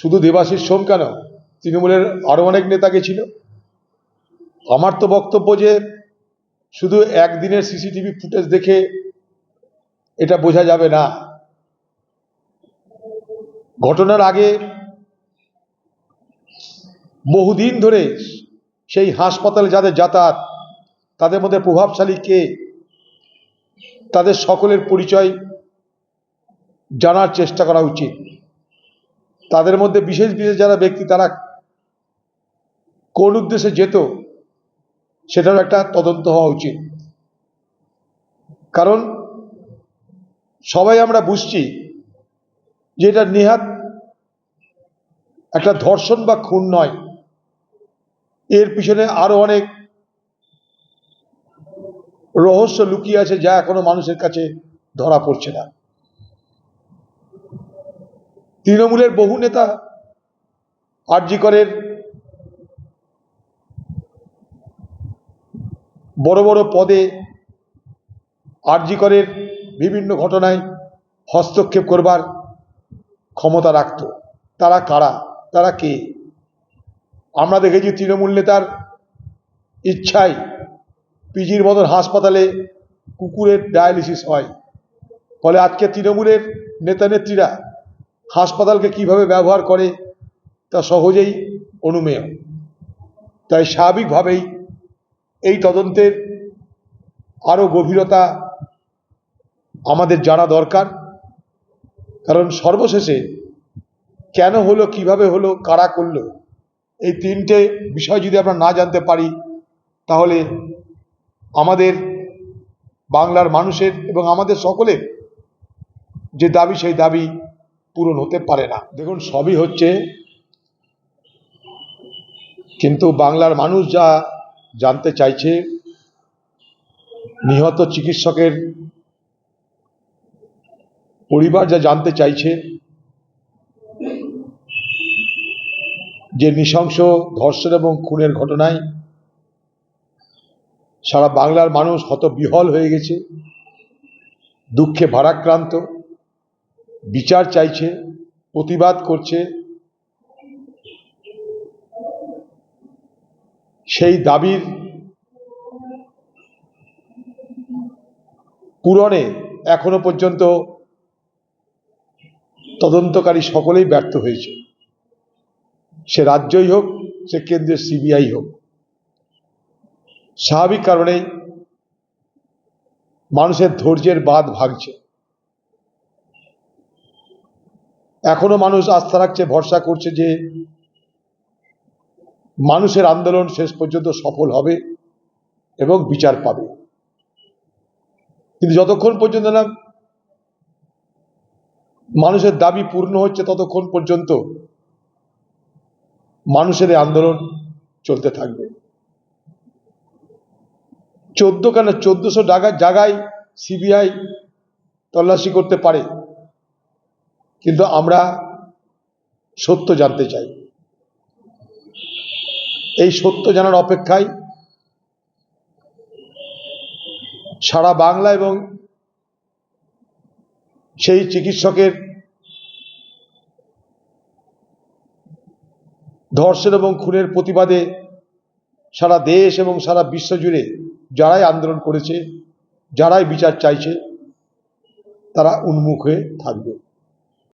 শুধু দেবাশিস সোম কেন? তৃণমূলের আরও অনেক নেতা গেছিল আমার তো বক্তব্য যে শুধু একদিনের সিসিটিভি ফুটেজ দেখে এটা বোঝা যাবে না। ঘটনার আগে বহুদিন ধরে সেই হাসপাতালে যাদের যাতায়াত, তাদের মধ্যে প্রভাবশালী কে? তাদের সকলের পরিচয় জানার চেষ্টা করা উচিত। তাদের মধ্যে বিশেষ বিশেষ যারা ব্যক্তি, তারা কোন উদ্দেশ্যে যেত সেটারও একটা তদন্ত হওয়া উচিত। কারণ সবাই আমরা বুঝছি যে এটা নেহাত একটা ধর্ষণ বা খুন নয়। এর পিছনে আরও অনেক রহস্য লুকিয়ে আছে যা এখনও মানুষের কাছে ধরা পড়ছে না। তৃণমূলের বহু নেতা আরজি করের বড় বড় পদে আরজি করের বিভিন্ন ঘটনায় হস্তক্ষেপ করবার ক্ষমতা রাখত। তারা কারা? তারা কে? আমরা দেখেছি তৃণমূল নেতার ইচ্ছায় পিজির মতন হাসপাতালে কুকুরের ডায়ালিসিস হয়। ফলে আজকে তৃণমূলের নেতা নেত্রীরা হাসপাতালকে কীভাবে ব্যবহার করে তা সহজেই অনুমেয়। তাই স্বাভাবিকভাবেই এই তদন্তের আরও গভীরতা আমাদের জানা দরকার। কারণ সর্বশেষে কেন হলো, কীভাবে হলো, কারা করল, এই তিনটে বিষয় যদি আমরা না জানতে পারি, তাহলে আমাদের বাংলার মানুষের এবং আমাদের সকলের যে দাবি, সেই দাবি পূরণ হতে পারে না। দেখুন, সবই হচ্ছে কিন্তু বাংলার মানুষ যা জানতে চাইছে, নিহত চিকিৎসকের পরিবার যা জানতে চাইছে, যে নৃশংস ধর্ষণ এবং খুনের ঘটনায় সারা বাংলার মানুষ হত বিহল হয়ে গেছে, দুঃখে ভারাক্রান্ত। বিচার চাইছে, প্রতিবাদ করছে। সেই দাবির পূরণে এখনও পর্যন্ত তদন্তকারী সকলেই ব্যর্থ হয়েছে। সে রাজ্যই হোক, সে কেন্দ্রের সিবিআই হোক। স্বাভাবিক কারণেই মানুষের ধৈর্যের বাদ ভাগছে এখনও মানুষ আস্থা রাখছে, ভরসা করছে যে মানুষের আন্দোলন শেষ পর্যন্ত সফল হবে এবং বিচার পাবে। কিন্তু যতক্ষণ পর্যন্ত না মানুষের দাবি পূর্ণ হচ্ছে, ততক্ষণ পর্যন্ত মানুষের আন্দোলন চলতে থাকবে। চোদ্দ কেন চোদ্দশো জায়গায় সিবিআই তল্লাশি করতে পারে। কিন্তু আমরা সত্য জানতে চাই। এই সত্য জানার অপেক্ষায় সারা বাংলা এবং সেই চিকিৎসকের ধর্ষণ এবং খুনের প্রতিবাদে সারা দেশ এবং সারা বিশ্ব জুড়ে যারাই আন্দোলন করেছে, যারাই বিচার চাইছে, তারা উন্মুখ হয়ে থাকবে।